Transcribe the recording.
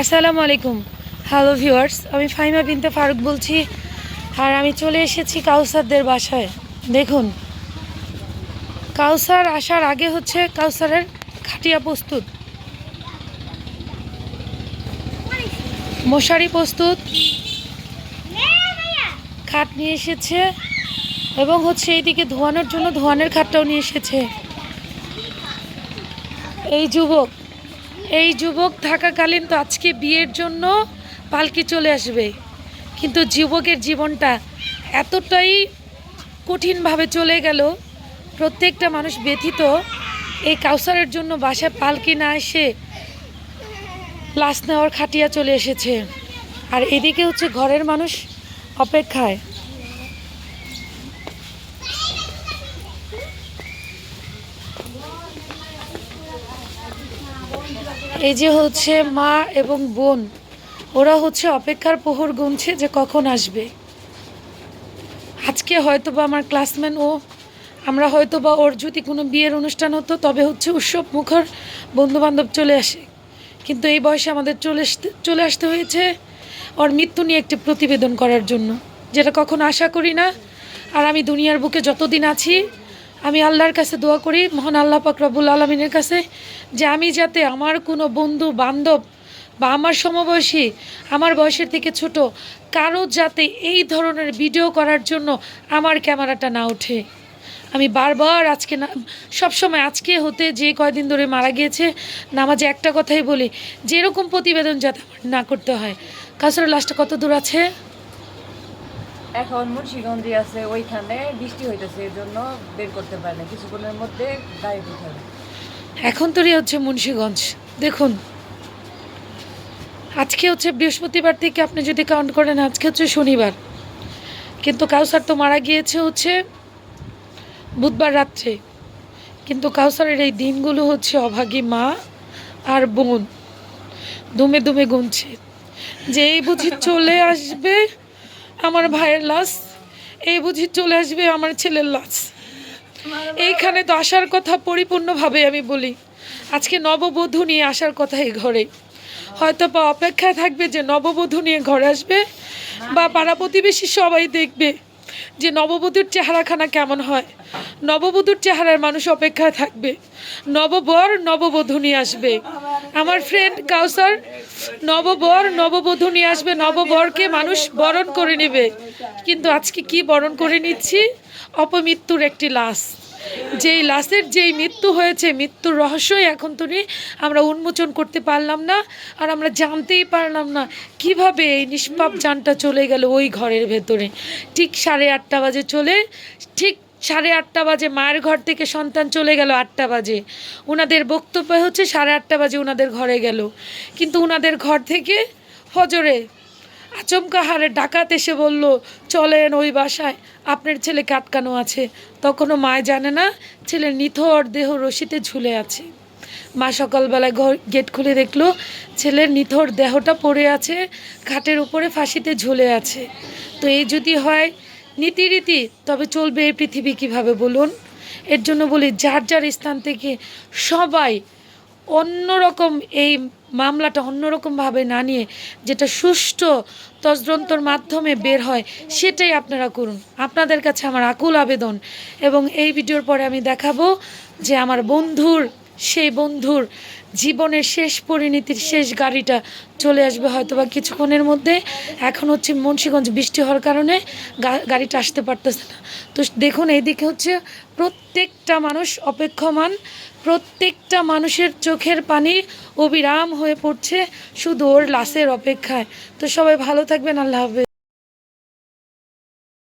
আসসালামু আলাইকুম। Hello viewers আমি ফাইমা বিনতে ফারুক বলছি। আর আমি চলে এসেছি কাউসারদের বাসায়। দেখুন, কাউসার আসার আগে হচ্ছে কাউসারের খাটিয়া প্রস্তুত। মশারি প্রস্তুত। খাট নিয়ে এসেছে এবং হচ্ছে এইদিকে ধোয়ানোর জন্য ধোয়ানের খাটটাও নিয়ে এসেছে। এই যুবক এই যুবক থাকাকালীন তো আজকে বিয়ের জন্য পালকি চলে আসবে। কিন্তু যুবকের জীবনটা এতটাই কঠিনভাবে চলে গেল, প্রত্যেকটা মানুষ ব্যথিত। এই কাউসারের জন্য বাসায় পালকি না এসে লাশ নেওয়ার খাটিয়া চলে এসেছে। আর এদিকে হচ্ছে ঘরের মানুষ অপেক্ষায়। এই যে হচ্ছে মা এবং বোন, ওরা হচ্ছে অপেক্ষার প্রহর গুনছে যে কখন আসবে। আজকে হয়তো বা আমার ক্লাসমেট ও, আমরা হয়তো বা ওর যদি কোনো বিয়ের অনুষ্ঠান হতো, তবে হচ্ছে উৎসব মুখর বন্ধুবান্ধব চলে আসে। কিন্তু এই বয়সে আমাদের চলে আসতে চলে আসতে হয়েছে ওর মৃত্যু নিয়ে একটি প্রতিবেদন করার জন্য, যেটা কখন আশা করি না। আর আমি দুনিয়ার বুকে যতদিন আছি আমি আল্লাহর কাছে দোয়া করি, মহান আল্লাহ পাক রব্বুল আলমিনের কাছে, যে আমি যাতে আমার কোনো বন্ধু, বান্ধব বা আমার সমবয়সী, আমার বয়সের থেকে ছোট, কারও যাতে এই ধরনের ভিডিও করার জন্য আমার ক্যামেরাটা না ওঠে। আমি বারবার আজকে না, সবসময় আজকে হতে যে কয়দিন ধরে মারা গিয়েছে, নামাজে একটা কথাই বলি, যেরকম প্রতিবেদন যাতে না করতে হয়। কাছাড় লাস্টটা কত দূর আছে? এখন মুন্সিগঞ্জে আছে, ওইখানে বৃষ্টি হইতেছে এর জন্য বের করতে পারে না। কিছুক্ষণের মধ্যে গাড়ি উঠাবে এখন তোরই হচ্ছে মুন্সীগঞ্জ। দেখুন, আজকে হচ্ছে বৃহস্পতিবার থেকে আপনি যদি কাউন্ট করেন, আজকে হচ্ছে শনিবার। কিন্তু কাউসার তো মারা গিয়েছে হচ্ছে বুধবার রাত্রে। কিন্তু কাউসারের এই দিনগুলো হচ্ছে অভাগী মা আর বোন। দুমে দুমে গুনছে। যে এই বুঝি চলে আসবে আমার ভাইয়ের লাশ। এই বুঝি চলে আসবে আমার ছেলের লাশ। এইখানে তো আসার কথা পরিপূর্ণভাবে আমি বলি। আজকে নববধূ নিয়ে আসার কথা এই ঘরে। হয়তো বা অপেক্ষায় থাকবে যে নববধূ নিয়ে ঘরে আসবে বা পাড়া প্রতিবেশী সবাই দেখবে যে নববধূর চেহারাখানা কেমন হয়। নববধূর চেহারার মানুষ অপেক্ষায় থাকবে। নববর নববধূ নিয়ে আসবে। আমার ফ্রেন্ড কাউসার নববর, নববধূ নিয়ে আসবে। নববরকে মানুষ বরণ করে নেবে। কিন্তু আজকে কি বরণ করে নিচ্ছি? অপমৃত্যুর একটি লাশ। যেই লাশের যেই মৃত্যু হয়েছে, মৃত্যুর রহস্যই এখন তুমি আমরা উন্মোচন করতে পারলাম না, আর আমরা জানতেই পারলাম না কীভাবে এই নিষ্পাপ যানটা চলে গেল ওই ঘরের ভেতরে। ঠিক সাড়ে আটটা বাজে চলে, ঠিক সাড়ে আটটা বাজে, মায়ের ঘর থেকে সন্তান চলে গেল আটটা বাজে। ওনাদের বক্তব্য হচ্ছে সাড়ে আটটা বাজে ওনাদের ঘরে গেল। কিন্তু ওনাদের ঘর থেকে হজরে আচমকা হারে ডাকাত এসে বলল, চলেন ওই বাসায়, আপনার ছেলেকে আটকানো আছে। তখনও মায় জানে না, ছেলের নিথর দেহ রশিতে ঝুলে আছে। মা সকালবেলায় ঘর, গেট খুলে দেখল, ছেলের নিথর দেহটা পড়ে আছে, খাটের উপরে ফাঁসিতে ঝুলে আছে। তো এই যদি হয় নীতিরীতি, তবে চলবে এই পৃথিবী কীভাবে বলুন? এর জন্য বলি, যার যার স্থান থেকে সবাই অন্যরকম এই মামলাটা অন্যরকমভাবে না নিয়ে যেটা সুষ্ঠু তদন্তর মাধ্যমে বের হয়, সেটাই আপনারা করুন। আপনাদের কাছে আমার আকুল আবেদন। এবং এই ভিডিওর পরে আমি দেখাবো যে আমার বন্ধুর সেই বন্ধুর জীবনের শেষ পরিণতির শেষ গাড়িটা চলে আসবে হয়তো বা কিছুক্ষণের মধ্যে। এখন হচ্ছে মুন্সীগঞ্জ বৃষ্টি হওয়ার কারণে গাড়িটা আসতে পারতেছে না। তো দেখুন, এইদিকে হচ্ছে প্রত্যেকটা মানুষ অপেক্ষমান, প্রত্যেকটা মানুষের চোখের পানি অবিরাম হয়ে পড়ছে শুধু ওর লাশের অপেক্ষায়। তো সবাই ভালো থাকবেন, আল্লাহ হাফেজ।